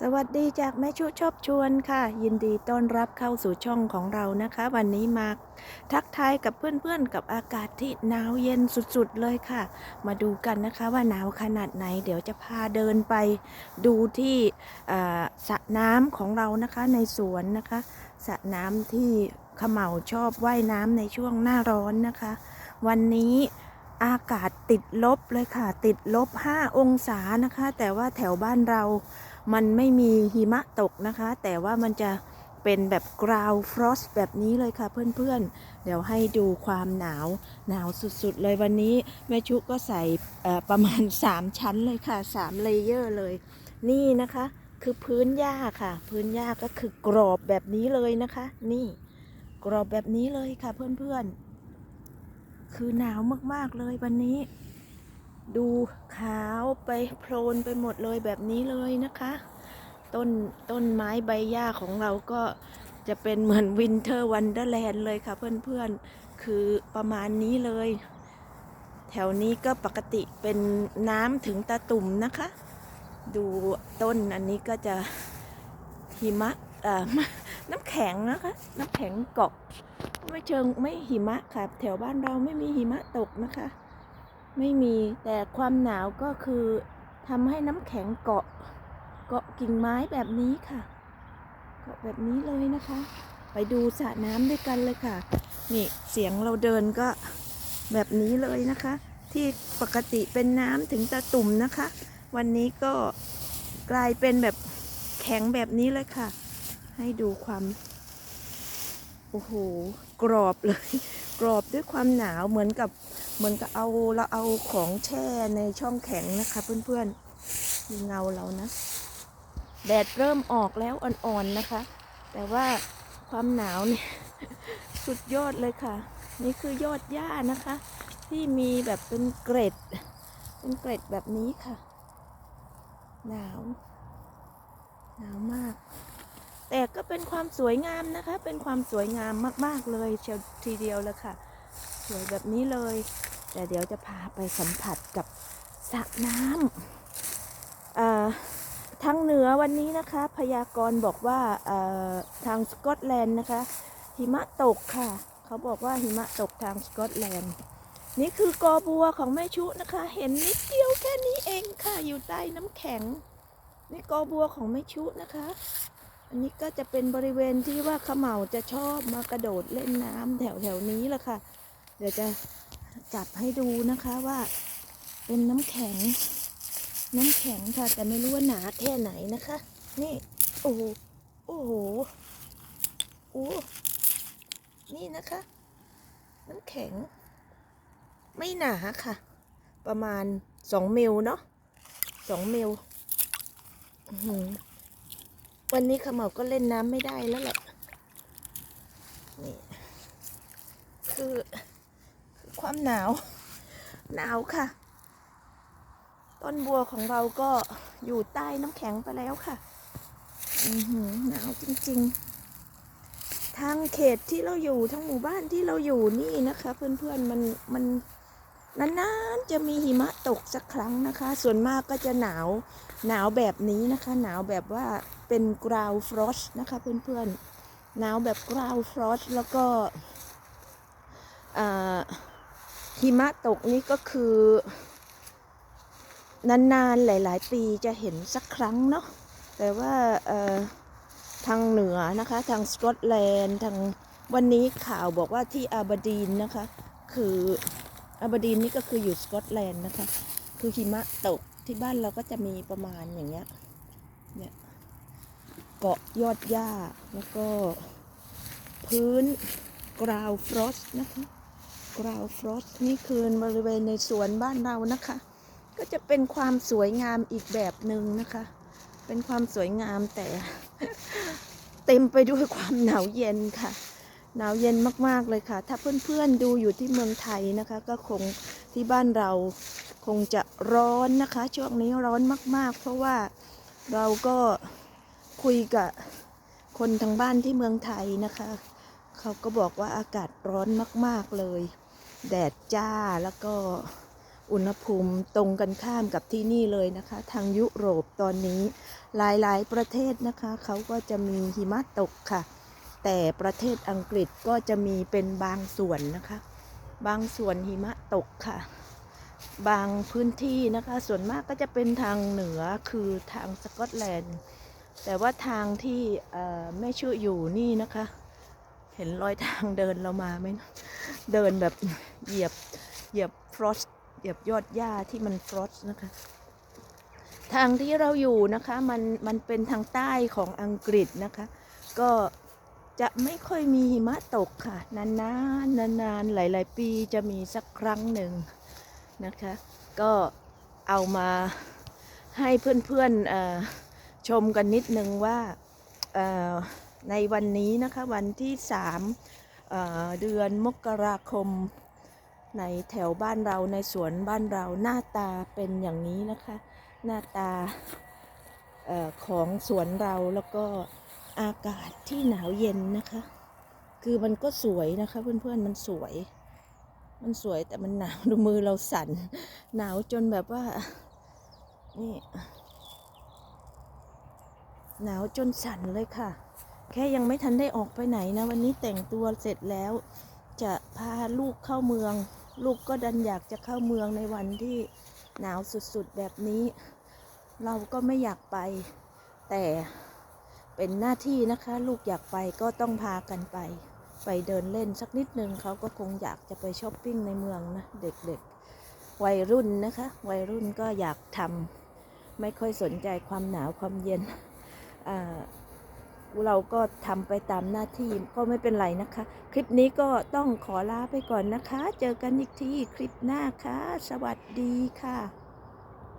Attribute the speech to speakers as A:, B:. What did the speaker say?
A: สวัสดีจากแม่ชุชอบชวนค่ะ ยินดีต้อนรับเข้าสู่ช่องของเรานะคะ วันนี้มาทักทายกับเพื่อนๆกับอากาศที่หนาวเย็นสุดๆเลยค่ะ มาดูกันนะคะว่าหนาวขนาดไหน เดี๋ยวจะพาเดินไปดูที่สระน้ำของเรานะคะในสวนนะคะสระน้ำที่ขม่าชอบว่ายน้ำในช่วงหน้าร้อนนะคะ วันนี้ อากาศติดลบเลยค่ะ ติดลบ 5 องศานะคะ แต่ว่าแถวบ้านเรามันไม่มีหิมะตกนะคะ แต่ว่ามันจะเป็นแบบ ground frost แบบนี้เลยค่ะเพื่อนๆ เดี๋ยวให้ดูความหนาวหนาวสุดๆ เลยวันนี้แม่ชุก็ใส่ประมาณ 3 ชั้นเลยค่ะ 3 เลเยอร์เลย นี่นะคะ คือพื้นหญ้าค่ะ พื้นหญ้าก็คือกรอบแบบนี้เลยนะคะ นี่ กรอบแบบนี้เลยค่ะเพื่อนๆ คือหนาวมากๆเลยวันนี้ ดูขาวไปโพลนไปหมดเลยแบบนี้เลยนะคะ ต้นต้นไม้ใบหญ้าของเราก็จะเป็นเหมือนวินเทอร์วันเดอร์แลนด์เลยค่ะเพื่อนๆ คือประมาณนี้เลย แถวนี้ก็ปกติเป็นน้ำถึงตาตุ่มนะคะ ดูต้นอันนี้ก็จะหิมะน้ำแข็งนะคะ น้ำแข็งเกาะ ไม่เชิงไม่หิมะค่ะแถวบ้านเราไม่มีหิมะตกนะคะ ไม่มีแต่ความหนาวก็คือทำให้น้ำแข็งเกาะ เกาะกิ่งไม้แบบนี้ค่ะ เกาะแบบนี้เลยนะคะ ไปดูสระน้ำด้วยกันเลยค่ะ นี่เสียงเราเดินก็แบบนี้เลยนะคะ ที่ปกติเป็นน้ำถึงตะตุ่มนะคะ วันนี้ก็กลายเป็นแบบแข็งแบบนี้เลยค่ะ ให้ดูความ โอ้โหกรอบเลย กรอบด้วยความหนาวเหมือนกับเหมือนกับเอาเราเอาของแช่ในช่องแข็งนะคะ เพื่อนๆมีเงาเรานะ แดดเริ่มออกแล้วอ่อนๆนะคะ แต่ว่าความหนาวเนี่ยสุดยอดเลยค่ะ นี่คือยอดหญ้านะคะ ที่มีแบบเป็นเกร็ด เป็นเกร็ดแบบนี้ค่ะ หนาว หนาวมาก แต่ก็เป็นความสวยงามนะคะ เป็นความสวยงามมาก ๆ เลยเชียวทีเดียวเลยค่ะ สวยแบบนี้เลย แต่เดี๋ยวจะพาไปสัมผัสกับสระน้ำทางเหนือวันนี้นะคะ พยากรณ์บอกว่าอ่าทางสกอตแลนด์นะคะ หิมะตกค่ะ เขาบอกว่าหิมะตกทางสกอตแลนด์ นี่คือกอบัวของแม่ชุนะคะ เห็นนิดเดียวแค่นี้เองค่ะ อยู่ใต้น้ำแข็ง นี่กอบัวของแม่ชุนะคะ อันนี้ก็จะเป็นบริเวณที่ว่าเขมาจะชอบมากระโดดเล่นน้ำแถวแถวนี้แหละค่ะ เดี๋ยวจะจับให้ดูนะคะว่า เป็นน้ำแข็ง น้ำแข็งค่ะ แต่ไม่รู้ว่าหนาแค่ไหนนะคะ นี่ โอ้โหโอ้โหโอ้นี่นะคะ น้ำแข็ง ไม่หนาค่ะ ประมาณสองเมลเนาะสองเมลอือ วันนี้ขมเหก็เล่นน้ำไม่ได้แล้วแหละนี่คือคือความหนาว หนาวค่ะ ต้นบัวของเราก็อยู่ใต้น้ำแข็งไปแล้วค่ะ อือหือหนาวจริง ๆ ทางเขตที่เราอยู่ทั้งหมู่บ้านที่เราอยู่นี่นะคะ เพื่อนๆมันมันนานๆจะมีหิมะตกสักครั้งนะคะ ส่วนมากก็จะหนาวหนาวแบบนี้นะคะ หนาวแบบว่า เป็น ground frost นะคะเพื่อนๆหนาวแบบ ground frost แล้วก็หิมะตกนี่ก็คือนานๆหลาย ๆ ปีจะเห็นสักครั้งเนาะแต่ว่าทางเหนือนะคะทางสกอตแลนด์ทางวันนี้ข่าวบอกว่าที่อาบดีนนะคะคืออาบดีนนี่ก็คืออยู่สกอตแลนด์นะคะ คือหิมะตกที่บ้านเราก็จะมีประมาณอย่างเงี้ยเนี่ย เกาะยอดหญ้า แล้วก็พื้นกราวฟรอสนะคะ กราวฟรอสนี่คือบริเวณในสวนบ้านเรานะคะ ก็จะเป็นความสวยงามอีกแบบหนึ่งนะคะ เป็นความสวยงามแต่ เต็มไปด้วยความหนาวเย็นค่ะ หนาวเย็นมากๆเลยค่ะ ถ้าเพื่อนๆดูอยู่ที่เมืองไทยนะคะ ก็คงที่บ้านเราคงจะร้อนนะคะ ช่วงนี้ร้อนมาก ๆ เพราะว่าเราก็ คุยกับคนทางบ้านที่เมืองไทยนะคะ เขาก็บอกว่าอากาศร้อนมาก ๆ เลย แดดจ้าแล้วก็อุณหภูมิตรงกันข้ามกับที่นี่เลยนะคะ ทางยุโรปตอนนี้หลาย ๆ ประเทศนะคะ เขาก็จะมีหิมะตกค่ะ แต่ประเทศอังกฤษก็จะมีเป็นบางส่วนนะคะ บางส่วนหิมะตกค่ะ บางพื้นที่นะคะ ส่วนมากก็จะเป็นทางเหนือคือทางสกอตแลนด์ แต่ว่าทางที่แม่ชื่ออยู่นี่นะคะ เห็นรอยทางเดินเรามาไหมนะเดินแบบเหยียบเหยียบฟรอสเหยียบยอดหญ้าที่มันฟรอสนะคะ ทางที่เราอยู่นะคะมันมันเป็นทางใต้ของอังกฤษนะคะ ก็จะไม่ค่อยมีหิมะตกค่ะ นานๆนานๆหลาย ๆ ปีจะมีสักครั้งหนึ่งนะคะ ก็เอามาให้เพื่อนๆออ ชมกันนิดนึงว่าในวันนี้นะคะวันที่3เอ่อเดือนมกราคมในแถวบ้านเราในสวนบ้านเราหน้าตาเป็นอย่างนี้นะคะ หน้าตาออของสวนเราแล้วก็อากาศที่หนาวเย็นนะคะ คือมันก็สวยนะคะเพื่อนๆมันสวย มันสวยแต่มันหนาวดูมือเราสั่นหนาวจนแบบว่านี่ หนาวจนสั่นเลยค่ะ แค่ยังไม่ทันได้ออกไปไหนนะ วันนี้แต่งตัวเสร็จแล้ว จะพาลูกเข้าเมือง ลูกก็ดันอยากจะเข้าเมืองในวันที่หนาวสุดๆแบบนี้ เราก็ไม่อยากไป แต่เป็นหน้าที่นะคะ ลูกอยากไปก็ต้องพากันไป ไปเดินเล่นสักนิดนึงเขาก็คงอยากจะไปช้อปปิ้งในเมืองนะ เด็กๆ วัยรุ่นนะคะ วัยรุ่นก็อยากทำไม่ค่อยสนใจความหนาวความเย็น เราก็ทำไปตามหน้าที่ก็ไม่เป็นไรนะคะ คลิปนี้ก็ต้องขอลาไปก่อนนะคะ เจอกันอีกทีคลิปหน้าค่ะ สวัสดีค่ะ